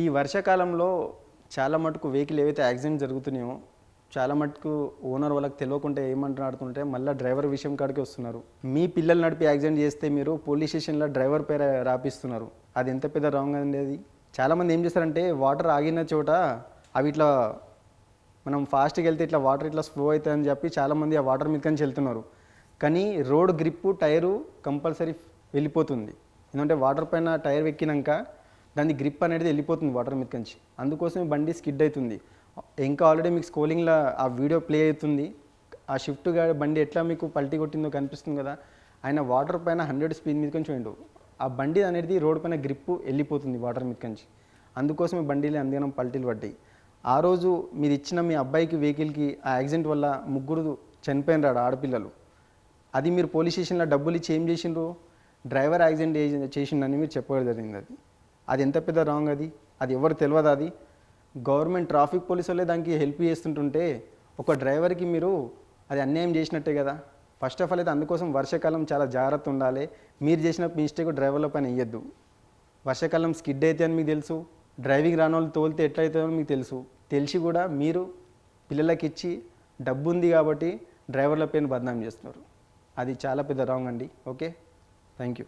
ఈ వర్షాకాలంలో చాలా మటుకు వెహికల్ ఏవైతే యాక్సిడెంట్ జరుగుతున్నాయో చాలా మటుకు ఓనర్ వాళ్ళకి తెలియకుండా ఏమంటున్నాడుతుంటే మళ్ళీ డ్రైవర్ విషయం కాడికి వస్తున్నారు. మీ పిల్లలు నడిపి యాక్సిడెంట్ చేస్తే మీరు పోలీస్ స్టేషన్లో డ్రైవర్ పేరు రాపిస్తున్నారు. అది ఎంత పెద్ద రాంగ్ అండి అది? చాలామంది ఏం చేస్తారంటే వాటర్ ఆగిన చోట అవి ఇట్లా మనం ఫాస్ట్గా వెళ్తే ఇట్లా వాటర్ ఇట్లా స్లో అవుతుందని చెప్పి చాలామంది ఆ వాటర్ మీద నుంచి వెళ్తున్నారు కానీ రోడ్ గ్రిప్పు టైరు కంపల్సరీ వెళ్ళిపోతుంది. ఎందుకంటే వాటర్ పైన టైర్ ఎక్కినాక దాని గ్రిప్ అనేది వెళ్ళిపోతుంది వాటర్ మీద నుంచి. అందుకోసమే బండి స్కిడ్ అవుతుంది. ఇంకా ఆల్రెడీ మీకు స్కోలింగ్లో ఆ వీడియో ప్లే అవుతుంది. ఆ షిఫ్ట్గా బండి ఎట్లా మీకు పల్టీ కొట్టిందో కనిపిస్తుంది కదా ఆయన వాటర్ పైన హండ్రెడ్ స్పీడ్ మీద కొంచెం పోయిండు ఆ బండి అనేది రోడ్ పైన గ్రిప్ వెళ్ళిపోతుంది వాటర్ మీద నుంచి. అందుకోసమే బండిలు అందుకనం పల్టీలు పడ్డాయి. ఆ రోజు మీరు ఇచ్చిన మీ అబ్బాయికి వెహికల్కి ఆ యాక్సిడెంట్ వల్ల ముగ్గురు చనిపోయినారు ఆడ ఆడపిల్లలు. అది మీరు పోలీస్ స్టేషన్లో డబ్బులు ఇచ్చి ఏం చేసిండ్రు? డ్రైవర్ యాక్సిడెంట్ ఏ- చేసిండని మీరు చెప్పడం జరిగింది అది? అది ఎంత పెద్ద రాంగ్ అది? అది ఎవరు తెలియదు అది? గవర్నమెంట్ ట్రాఫిక్ పోలీసు వాళ్ళే దానికి హెల్ప్ చేస్తుంటుంటే ఒక డ్రైవర్కి మీరు అది అన్యాయం చేసినట్టే కదా. ఫస్ట్ ఆఫ్ ఆల్ అయితే అందుకోసం వర్షాకాలం చాలా జాగ్రత్త ఉండాలి. మీరు చేసిన మిస్టేక్ డ్రైవర్ల పైన వేయద్దు వర్షాకాలం స్కిడ్ అయితే అని మీకు తెలుసు. డ్రైవింగ్ రాని వాళ్ళు తోలితే ఎట్లయితుందో మీకు తెలుసు. తెలిసి కూడా మీరు పిల్లలకి ఇచ్చి డబ్బు ఉంది కాబట్టి డ్రైవర్ల పైన బదనాం చేస్తున్నారు. అది చాలా పెద్ద రాంగ్ అండి. Okay thank you